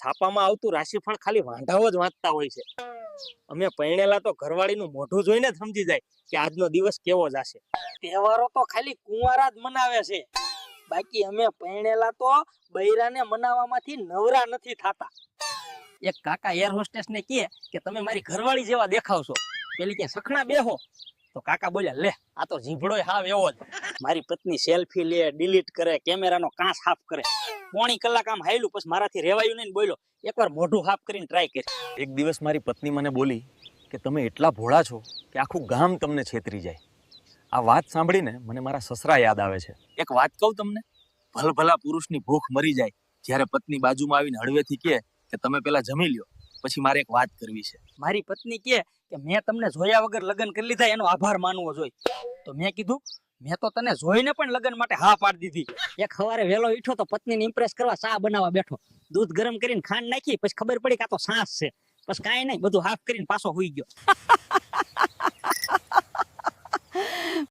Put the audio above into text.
છાપામાં આવતું રાશિફળ ખાલી વાંધાઓ જ વાંચતા હોય છે. અમે પૈણેલા તો ઘરવાળીનું મોઢું જોઈને જ સમજી જાય કે આજનો દિવસ કેવો જશે તહેવારો તો ખાલી કુંવારા જ મનાવે છે. બાકી અમે પરણેલા તો બૈરાને મનાવવામાંથી નવરા નથી થાતા. એક કાકા એર હોસ્ટેસ ને કે, તમે મારી ઘરવાળી જેવા દેખાવ છો પેલી કે, સખણા બેહો. તો કાકા બોલ્યા, લે, આ તો જીભડો હાવ એવો જ. મારી પત્ની સેલ્ફી લે, ડિલીટ કરે, કેમેરાનો કાંસ હાફ કરે. પોણી કલાક આમ હાયલું, પછી મારાથી રેવાયું નહીં બોલ્યો. એકવાર મોઢું હાફ કરીને ટ્રાય કરી. એક દિવસ મારી પત્ની મને બોલી કે, તમે એટલા ભોળા છો કે આખું ગામ તમને છેતરી જાય. આ વાત સાંભળીને મને મારા સસરા યાદ આવે છે. એક વાત કહું તમને, ભલભલા પુરુષની ભૂખ મરી જાય જ્યારે પત્ની બાજુમાં આવીને હળવેથી કહે કે, તમે પેલા જમી લ્યો. પછી મારે એક વાત કરવી છે. મારી પત્ની કહે કે, મેં તમને જોયા વગર લગ્ન કરી લીધા, એનો આભાર માનવો જોઈએ. તો મેં કીધું, મેં તો તને જોઈને પણ લગ્ન માટે હા પાડી દીધી. એક સવારે વહેલો ઉઠ્યો તો પત્નીને ઇમ્પ્રેસ કરવા ચા બનાવવા બેઠો. દૂધ ગરમ કરીને ખાંડ નાખી, પછી ખબર પડી કે આ તો સાસ છે. પછી કાંઈ નહીં, બધું હાફ કરીને પાછો હોઈ ગયો.